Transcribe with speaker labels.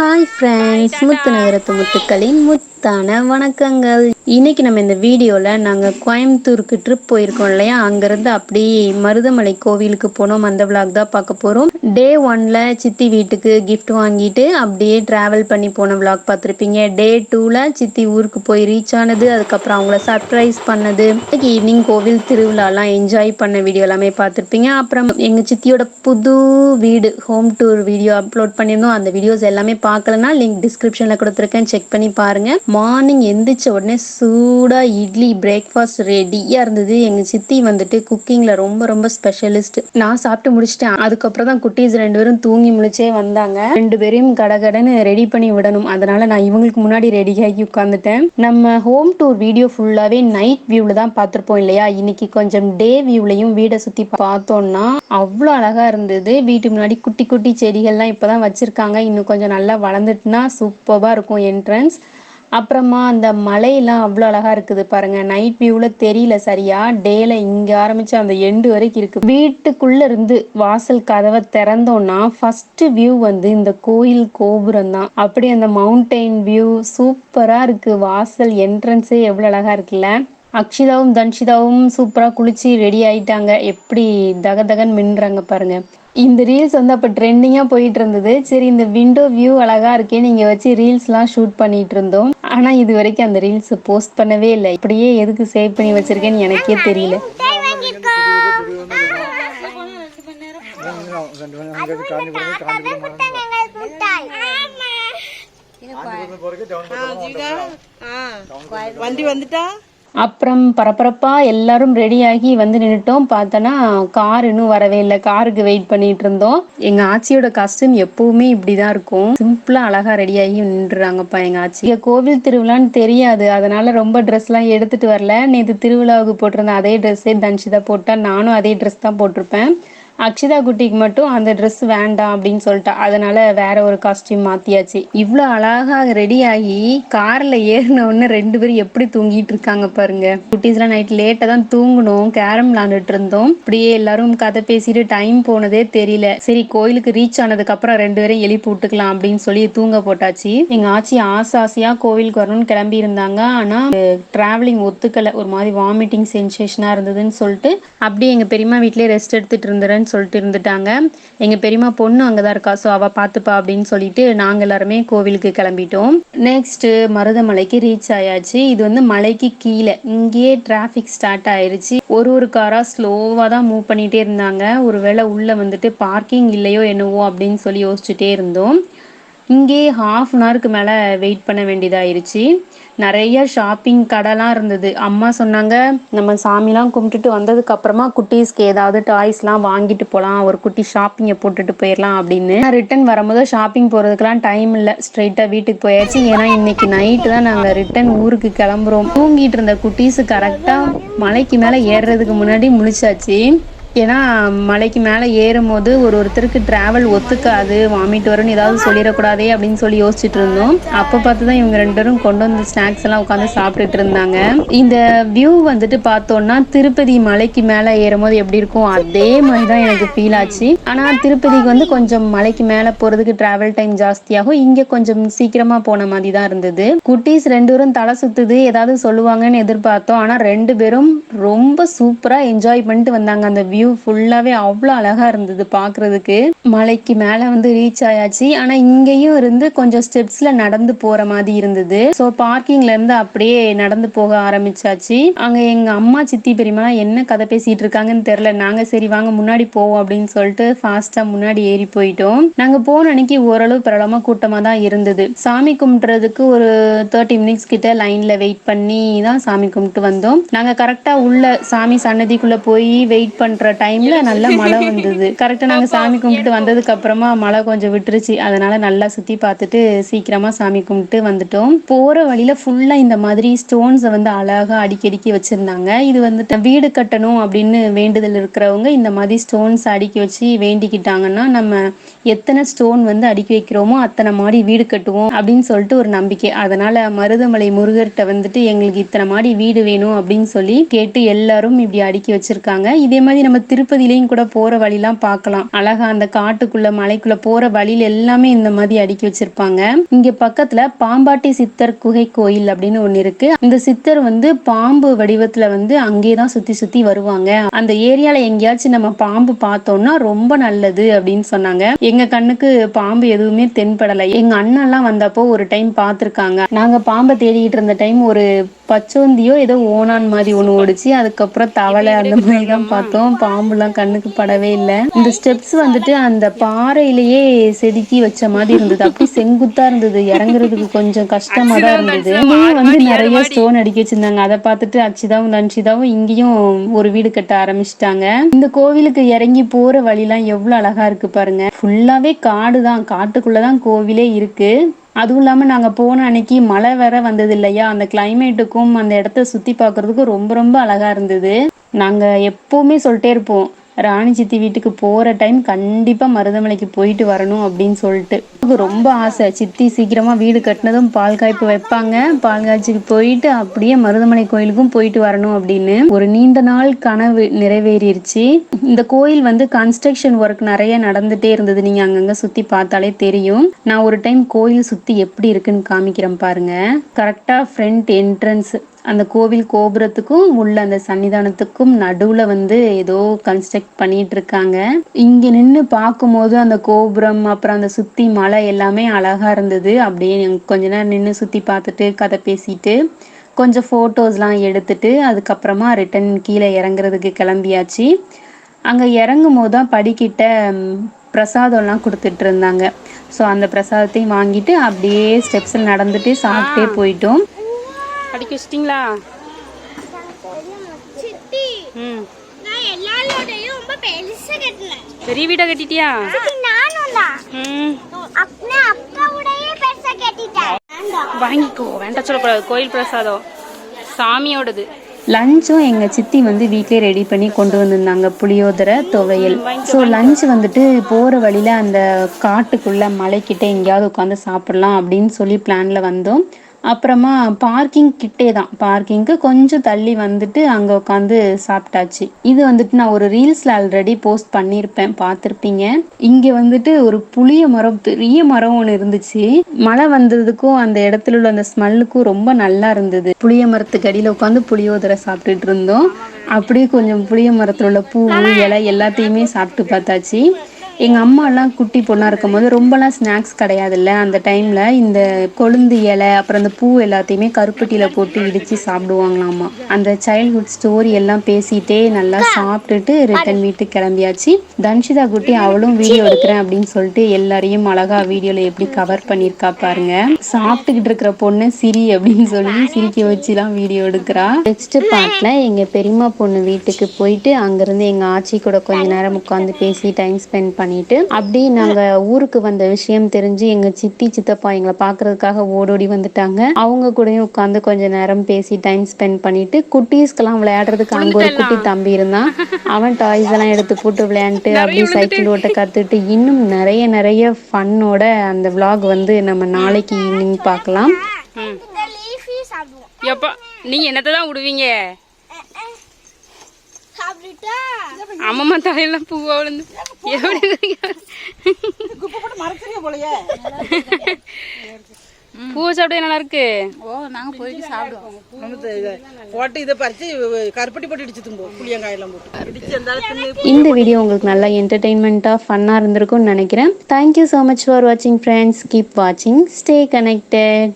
Speaker 1: Hi friends முத்து நகரத்து முத்துக்களின் முத்தான வணக்கங்கள். இன்னைக்கு நம்ம இந்த வீடியோவில் நாங்கள் கோயம்புத்தூருக்கு ட்ரிப் போயிருக்கோம் இல்லையா? அங்கேருந்து அப்படியே அப்படி மருதமலை கோவிலுக்கு போனோம். அந்த விளாக் தான் பார்க்க போகிறோம் டே ஒன்ல சித்தி வீட்டுக்கு கிஃப்ட் வாங்கிட்டு அப்படியே டிராவல் பண்ணி போன விளாக் பார்த்துருப்பீங்க. டே டூவில் சித்தி ஊருக்கு போய் ரீச் ஆனது அதுக்கப்புறம் அவங்கள சர்ப்ரைஸ் பண்ணது. இன்னைக்கு ஈவினிங் கோவில் திருவிழாலாம் என்ஜாய் பண்ண வீடியோ எல்லாமே பார்த்துருப்பீங்க. அப்புறம் எங்கள் சித்தியோட புது வீடு ஹோம் டூர் வீடியோ அப்லோட் பண்ணியிருந்தோம். அந்த வீடியோஸ் எல்லாமே பார்க்கலனா லிங்க் டிஸ்கிரிப்ஷனில் கொடுத்துருக்கேன். செக் பண்ணி பாருங்கள் மார்னிங் எந்திரிச்ச உடனே சூடாக இட்லி பிரேக்ஃபாஸ்ட் ரெடியாக இருந்தது. எங்கள் சித்தி வந்துட்டு குக்கிங்கில் ரொம்ப ரொம்ப ஸ்பெஷலிஸ்ட் நான் சாப்பிட்டு முடிச்சிட்டேன். அதுக்கப்புறம் தான் குட்டீஸ் ரெண்டு பேரும் தூங்கி முழிச்சே வந்தாங்க. ரெண்டு பேரையும் கடகடன்னு ரெடி பண்ணி விடணும். அதனால நான் இவங்களுக்கு முன்னாடி ரெடியாகி உட்காந்துட்டேன் நம்ம ஹோம் டூர் வீடியோ ஃபுல்லாகவே நைட் வியூவில் தான் பார்த்துருப்போம் இல்லையா? இன்னைக்கு கொஞ்சம் டே வியூலையும் வீடை சுற்றி பார்த்தோம்னா அவ்வளோ அழகாக இருந்தது. வீட்டு முன்னாடி குட்டி குட்டி செடிகள்லாம் இப்போ தான் வச்சுருக்காங்க. இன்னும் கொஞ்சம் நல்லா வளர்ந்துட்டுனா சூப்பராக இருக்கும் என்ட்ரன்ஸ் அப்புறமா அந்த மலையெல்லாம் அவ்வளோ அழகாக இருக்குது பாருங்கள் நைட் வியூவில் தெரியல சரியா. டேல இங்கே ஆரம்பித்து அந்த எண்டு வரைக்கும் இருக்குது வீட்டுக்குள்ளே இருந்து வாசல் கதவை திறந்தோன்னா ஃபஸ்ட்டு வியூ வந்து இந்த கோயில் கோபுரம் தான். அப்படி அந்த மவுண்டெயின் வியூ சூப்பராக இருக்குது வாசல் என்ட்ரன்ஸே எவ்வளோ அழகாக இருக்குல்ல. அக்ஷிதாவும் தன்ஷிதாவும் சூப்பராக குளிச்சு ரெடி ஆயிட்டாங்க. எப்படி தக தகன் மின்றாங்க பாருங்க. இந்த ரீல்ஸ் வந்து அப்போ ட்ரெண்டிங்காக போயிட்டு இருந்தது சரி இந்த விண்டோ வியூ அழகாக இருக்கே நீங்கள் வச்சு ரீல்ஸ்லாம் ஷூட் பண்ணிட்டு இருந்தோம். ஆனால் இது வரைக்கும் அந்த ரீல்ஸ் போஸ்ட் பண்ணவே இல்லை. இப்படியே எதுக்கு சேவ் பண்ணி வச்சிருக்கேன்னு எனக்கே தெரியல.
Speaker 2: வண்டி வந்துட்டா?
Speaker 1: அப்புறம் பரபரப்பாக எல்லாரும் ரெடியாகி வந்து நின்றுட்டோம் பார்த்தோன்னா கார் இன்னும் வரவே இல்லை. காருக்கு வெயிட் பண்ணிட்டு இருந்தோம். எங்கள் ஆச்சியோட காஸ்டியூம் எப்பவுமே இப்படி தான் இருக்கும் சிம்பிளாக அழகாக ரெடியாகி நின்றுறாங்கப்பா எங்கள் ஆச்சி. இங்கே கோவில் திருவிழான்னு தெரியாது. அதனால ரொம்ப ட்ரெஸ்லாம் எடுத்துட்டு வரல. நேற்று திருவிழாவுக்கு போட்டிருந்த அதே ட்ரெஸ்ஸே தன்ஷிதா போட்டா நானும் அதே ட்ரெஸ் தான் போட்டிருப்பேன். அக்ஷிதா குட்டிக்கு மட்டும் அந்த ட்ரெஸ் வேண்டாம் அப்படின்னு சொல்லிட்டா. அதனால வேற ஒரு காஸ்டியூம் மாத்தியாச்சு. இவ்வளோ அழகாக ரெடி ஆகி கார்ல ஏறின உடனே ரெண்டு பேரும் எப்படி தூங்கிட்டு இருக்காங்க பாருங்க. குட்டீஸ்லாம் நைட் லேட்டா தான் தூங்கணும். கேரம் விளாண்டுட்டு இருந்தோம். இப்படியே எல்லாரும் கதை பேசிட்டு டைம் போனதே தெரியல. சரி கோயிலுக்கு ரீச் ஆனதுக்கு அப்புறம் ரெண்டு பேரும் எழுப்பி விட்டுக்கலாம் அப்படின்னு சொல்லி தூங்க போட்டாச்சு. எங்க ஆச்சி ஆசை ஆசையா கோவிலுக்கு வரணும்னு கிளம்பி இருந்தாங்க. ஆனா டிராவலிங் ஒத்துக்கல. ஒரு மாதிரி வாமிட்டிங் சென்சேஷனா இருந்ததுன்னு சொல்லிட்டு அப்படியே எங்க பெரியம்மா வீட்லயே ரெஸ்ட் எடுத்துட்டு இருந்துறேன்னு சொல்லிட்டு இருந்துட்டாங்க. எங்கள் பெரியம்மா பொண்ணு அங்கே தான் இருக்கா ஸோ அவள் பார்த்துப்பா அப்படின்னு சொல்லிட்டு நாங்கள் எல்லாருமே கோவிலுக்கு கிளம்பிட்டோம். நெக்ஸ்ட்டு மருதமலைக்கு ரீச் ஆயாச்சு. இது வந்து மலைக்கு கீழே. இங்கேயே டிராஃபிக் ஸ்டார்ட் ஆயிருச்சு. ஒரு ஒரு காராக ஸ்லோவாக தான் மூவ் பண்ணிகிட்டே இருந்தாங்க. ஒரு வேளை உள்ளே வந்துட்டு பார்க்கிங் இல்லையோ என்னவோ அப்படின்னு சொல்லி யோசிச்சுட்டே இருந்தோம். இங்கே ஹாஃப் அன் ஹவருக்கு மேலே வெயிட் பண்ண வேண்டியதாயிருச்சு. நிறைய ஷாப்பிங் கடைலாம் இருந்தது. அம்மா சொன்னாங்க நம்ம சாமிலாம் கும்பிட்டுட்டு வந்ததுக்கு அப்புறமா குட்டீஸ்க்கு ஏதாவது டாய்ஸ்லாம் வாங்கிட்டு போகலாம் ஒரு குட்டி ஷாப்பிங்கை போட்டுட்டு போயிடலாம் அப்படின்னு. ரிட்டன் வரும்போது ஷாப்பிங் போகிறதுக்குலாம் டைம் இல்லை. ஸ்ட்ரைட்டாக வீட்டுக்கு போயாச்சு. ஏன்னா இன்னைக்கு நைட்டு தான் நாங்கள் ரிட்டன் ஊருக்கு கிளம்புறோம். தூங்கிட்டு இருந்த குட்டீஸு கரெக்டாக மலைக்கு மேலே ஏறுறதுக்கு முன்னாடி முழிச்சாச்சு. ஏன்னா மலைக்கு மேலே ஏறும் போது ஒரு ஒருத்தருக்கு டிராவல் ஒத்துக்காது வாமிட் வரும்னு ஏதாவது சொல்லிடக்கூடாதே அப்படின்னு சொல்லி யோசிச்சுட்டு இருந்தோம். அப்போ பார்த்து தான் இவங்க ரெண்டு பேரும் கொண்டு வந்து ஸ்நாக்ஸ் எல்லாம் உட்காந்து சாப்பிட்டுட்டு இருந்தாங்க. இந்த வியூ வந்துட்டு பார்த்தோம்னா திருப்பதி மலைக்கு மேலே ஏறும் போது எப்படி இருக்கும் அதே மாதிரி தான் எனக்கு ஃபீல் ஆச்சு. ஆனால் திருப்பதிக்கு வந்து கொஞ்சம் மலைக்கு மேலே போகிறதுக்கு டிராவல் டைம் ஜாஸ்தியாகும். இங்கே கொஞ்சம் சீக்கிரமாக போன மாதிரி தான் இருந்தது. குட்டீஸ் ரெண்டு பேரும் தலை சுற்றுது ஏதாவது சொல்லுவாங்கன்னு எதிர்பார்த்தோம். ஆனால் ரெண்டு பேரும் ரொம்ப சூப்பராக என்ஜாய் பண்ணிட்டு வந்தாங்க அந்த வியூ வியூ ஃபுல்லாகவே அவ்வளோ அழகாக இருந்தது பார்க்குறதுக்கு மலைக்கு மேலே வந்து ரீச் ஆயாச்சு. ஆனால் இங்கேயும் இருந்து கொஞ்சம் ஸ்டெப்ஸில் நடந்து போகிற மாதிரி இருந்தது. ஸோ பார்க்கிங்லேருந்து அப்படியே நடந்து போக ஆரம்பிச்சாச்சு. அங்கே எங்கள் அம்மா சித்தி பெரியமா என்ன கதை பேசிகிட்டு இருக்காங்கன்னு தெரில நாங்கள் சரி வாங்க முன்னாடி போவோம் அப்படின்னு சொல்லிட்டு ஃபாஸ்ட்டாக முன்னாடி ஏறி போயிட்டோம். நாங்கள் போன அன்னைக்கு ஓரளவு பிரபலமாக கூட்டமாக தான் இருந்தது. சாமி கும்பிட்றதுக்கு ஒரு தேர்ட்டி மினிட்ஸ் கிட்ட லைனில் வெயிட் பண்ணி தான் சாமி கும்பிட்டு வந்தோம். நாங்கள் கரெக்டாக உள்ள சாமி சன்னதிக்குள்ளே போய் வெயிட் பண்ணுற டைம்ல நல்ல மழை வந்தது. கரெக்டா நாங்க சாமி கும்பிட்டு வந்ததுக்கு அப்புறமா மழை கொஞ்சம் விட்டுருச்சு. அதனால நல்லா சுத்தி பார்த்துட்டு சீக்கிரமா சாமி கும்பிட்டு வந்துட்டோம். போற வழியில ஃபுல்லா இந்த மாதிரி ஸ்டோன்ஸை வந்து அழகா அடிக்கடிக்கி வச்சிருந்தாங்க. இது வந்துட்டு வீடு கட்டணும் அப்படின்னு வேண்டுதல் இருக்கிறவங்க இந்த மாதிரி ஸ்டோன்ஸ் அடுக்கி வச்சு வேண்டிக்கிட்டாங்கன்னா நம்ம எத்தனை ஸ்டோன் வந்து அடுக்கி வைக்கிறோமோ அத்தனை மாடி வீடு கட்டுவோம் அப்படின்னு சொல்லிட்டு ஒரு நம்பிக்கை. அதனால மருதமலை முருகர்கிட்ட வந்துட்டு எங்களுக்கு இத்தனை மாடி வீடு வேணும் அப்படின்னு சொல்லி கேட்டு எல்லாரும் இப்படி அடுக்கி வச்சிருக்காங்க. இதே மாதிரி நம்ம நம்ம திருப்பதியிலையும் கூட போற வழிலாம் பார்க்கலாம். அழகா அந்த காட்டுக்குள்ள மலைக்குள்ள போற வழியில எல்லாமே இந்த மாதிரி அடுக்கி வச்சிருப்பாங்க. இங்க பக்கத்துல பாம்பாட்டி சித்தர் குகை கோயில் அப்படின்னு ஒண்ணு இருக்கு. இந்த சித்தர் வந்து பாம்பு வடிவத்துல வந்து அங்கேதான் சுத்தி சுத்தி வருவாங்க. அந்த ஏரியால எங்கேயாச்சும் நம்ம பாம்பு பார்த்தோம்னா ரொம்ப நல்லது அப்படின்னு சொன்னாங்க. எங்க கண்ணுக்கு பாம்பு எதுவுமே தென்படலை. எங்க அண்ணன் எல்லாம் வந்தப்போ ஒரு டைம் பார்த்துருக்காங்க. நாங்க பாம்பை தேடிக்கிட்டு இருந்த டைம் ஒரு பச்சோந்தியோ ஏதோ ஓனான் மாதிரி ஒண்ணு ஓடிச்சு. அதுக்கப்புறம் தவளை அந்த மாதிரி தான் பார்த்தோம். பாம்புலாம் கண்ணுக்கு படவே இல்லை. இந்த ஸ்டெப்ஸ் வந்துட்டு அந்த பாறையிலேயே செதுக்கி வச்ச மாதிரி இருந்தது. அப்படி செங்குத்தா இருந்தது. இறங்குறதுக்கு கொஞ்சம் கஷ்டமா தான் இருந்தது. இங்கேயும் வந்து நிறைய ஸ்டோன் அடிக்கி வச்சிருந்தாங்க. அதை பார்த்துட்டு அச்சிதாவும் நன்சிதாவும் இங்கேயும் ஒரு வீடு கட்ட ஆரம்பிச்சிட்டாங்க. இந்த கோவிலுக்கு இறங்கி போற வழிலாம் எவ்வளவு அழகா இருக்கு பாருங்க. ஃபுல்லாவே காடு தான் காட்டுக்குள்ளதான் கோவிலே இருக்கு. அதுவும் இல்லாமல் நாங்கள் போன அன்னைக்கு மழை வேற வந்தது இல்லையா? அந்த கிளைமேட்டுக்கும் அந்த இடத்த சுற்றி பார்க்கறதுக்கும் ரொம்ப ரொம்ப அழகாக இருந்தது. நாங்கள் எப்போவுமே சொல்லிட்டே இருப்போம் ராணி சித்தி வீட்டுக்கு போகிற டைம் கண்டிப்பாக மருதமலைக்கு போயிட்டு வரணும் அப்படின்னு சொல்லிட்டு. அம்மாவுக்கு ரொம்ப ஆசை. சித்தி சீக்கிரமாக வீடு கட்டினதும் பால் காய்ப்பு வைப்பாங்க. பால் காய்ச்சிக்கு போயிட்டு அப்படியே மருதமலை கோயிலுக்கும் போயிட்டு வரணும் அப்படின்னு. ஒரு நீண்ட நாள் கனவு நிறைவேறிடுச்சு இந்த கோயில் வந்து கன்ஸ்ட்ரக்ஷன் ஒர்க் நிறைய நடந்துட்டே இருந்தது. நீங்கள் அங்கங்கே சுற்றி பார்த்தாலே தெரியும். நான் ஒரு டைம் கோயில் சுற்றி எப்படி இருக்குன்னு காமிக்கிறேன் பாருங்க. கரெக்டாக ஃப்ரண்ட் என்ட்ரன்ஸ் அந்த கோவில் கோபுரத்துக்கும் உள்ள அந்த சன்னிதானத்துக்கும் நடுவுல வந்து ஏதோ கன்ஸ்ட்ரக்ட் பண்ணிட்டு இருக்காங்க. இங்க நின்று பார்க்கும்போது அந்த கோபுரம் அப்புறம் அந்த சுத்தி மலை எல்லாமே அழகா இருந்தது. அப்படியே கொஞ்ச நேரம் நின்று சுத்தி பார்த்துட்டு கதை பேசிட்டு கொஞ்சம் ஃபோட்டோஸ்லாம் எடுத்துட்டு அதுக்கப்புறமா ரிட்டன் கீழே இறங்குறதுக்கு கிளம்பியாச்சு. அங்கே இறங்கும் போது தான் படிக்கிட்ட பிரசாதம்லாம் கொடுத்துட்டு இருந்தாங்க. ஸோ அந்த பிரசாதத்தையும் வாங்கிட்டு அப்படியே ஸ்டெப்ஸில் நடந்துட்டு சாப்பிட்டே போயிட்டோம்.
Speaker 2: படிக்க வச்சிட்டிங்களா? பெரிய வீடா கட்டிட்டியா? வாங்கிக்கோ வேண்டாம் சொல்லக்கூடாது. கோயில் பிரசாதம். சாமியோடது.
Speaker 1: லஞ்சும் எங்கள் சித்தி வந்து வீட்டிலே ரெடி பண்ணி கொண்டு வந்திருந்தாங்க புளியோதரை துவையல். ஸோ லஞ்ச் வந்துட்டு போகிற வழியில் அந்த காட்டுக்குள்ளே மலைக்கிட்ட எங்கேயாவது உட்காந்து சாப்பிடலாம் அப்படின்னு சொல்லி பிளானில் வந்தோம். அப்புறமா பார்க்கிங் கிட்டே தான் பார்க்கிங்க்கு கொஞ்சம் தள்ளி வந்துட்டு அங்கே உட்காந்து சாப்பிட்டாச்சு. இது வந்துட்டு நான் ஒரு ரீல்ஸில் ஆல்ரெடி போஸ்ட் பண்ணியிருப்பேன் பார்த்துருப்பீங்க. இங்கே வந்துட்டு ஒரு புளிய மரம் பெரிய மரம் ஒன்று இருந்துச்சு. மழை வந்ததுக்கும் அந்த இடத்துல உள்ள அந்த ஸ்மெல்லுக்கும் ரொம்ப நல்லா இருந்தது. புளிய மரத்துக்கு அடியில் உட்காந்து புளியோதரை சாப்பிட்டுட்டு இருந்தோம். அப்படியே கொஞ்சம் புளிய மரத்தில் உள்ள பூ இலை எல்லாத்தையுமே சாப்பிட்டு பார்த்தாச்சு. எங்கள் அம்மாலாம் குட்டி பொண்ணாக இருக்கும்போது ரொம்பலாம் ஸ்நாக்ஸ் கிடையாதுல்ல? அந்த டைமில் இந்த கொழுந்து இலை அப்புறம் அந்த பூ எல்லாத்தையுமே கருப்பட்டியில் போட்டு இடித்து சாப்பிடுவாங்களாமா. அந்த சைல்ட்ஹுட் ஸ்டோரி எல்லாம் பேசிகிட்டே நல்லா சாப்பிட்டுட்டு ரிட்டன் வீட்டுக்கு கிளம்பியாச்சு. தன்ஷிதா குட்டி அவளும் வீடியோ எடுக்கிறேன் அப்படின்னு சொல்லிட்டு எல்லாரையும் அழகா வீடியோவில் எப்படி கவர் பண்ணியிருக்கா பாருங்க. சாப்பிட்டுக்கிட்டு இருக்கிற பொண்ணு சிரி அப்படின்னு சொல்லி சிரிக்க வச்சுலாம் வீடியோ எடுக்கிறா. நெக்ஸ்ட் பார்ட்ல எங்க பெரியம்மா பொண்ணு வீட்டுக்கு போயிட்டு அங்கிருந்து எங்க ஆச்சி கூட கொஞ்ச நேரம் உட்காந்து பேசி டைம் ஸ்பெண்ட் பண்ணிட்டு அப்படியே நாங்க ஊருக்கு வந்த விஷயம் தெரிஞ்சு எங்க சித்தி சித்தப்பா எங்களை பாக்குறதுக்காக ஓடோடி வந்துட்டாங்க. அவங்க கூடயும் உட்காந்து கொஞ்ச நேரம் பேசி டைம் ஸ்பெண்ட் பண்ணிட்டு குட்டீஸ்க்கெல்லாம் விளையாடுறதுக்கு அங்க ஒரு குட்டி தம்பி இருந்தான். அவன் டாய்ஸ் எல்லாம் எடுத்து போட்டு விளையாண்டுட்டு அப்படியே சைக்கிள் ஓட்ட கத்துட்டு இன்னும் நிறைய நிறைய ஃபன்னோட அந்த vlog வந்து நம்ம நாளைக்கு ஈவினிங் பார்க்கலாம்.
Speaker 2: எப்பா நீங்க என்னத்தை தான் விடுவீங்க? அம்மம்மா தலையெல்லாம் பூவா விழுந்து எப்படி பூவை சாப்பிட நல்லா இருக்கு?
Speaker 3: நமக்கு இது போட்டு இதை பறிச்சு கருப்பட்டி போட்டு இடிச்சு தும்போம் புளியங்காயெல்லாம் போட்டு.
Speaker 1: இந்த வீடியோ உங்களுக்கு நல்லா என்டர்டெயின்மெண்ட்டாக ஃபன்னாக இருந்திருக்கும்னு நினைக்கிறேன். தேங்க்யூ ஸோ மச் ஃபார் வாட்சிங் ஃப்ரெண்ட்ஸ் கீப் வாட்சிங் ஸ்டே கனெக்டட்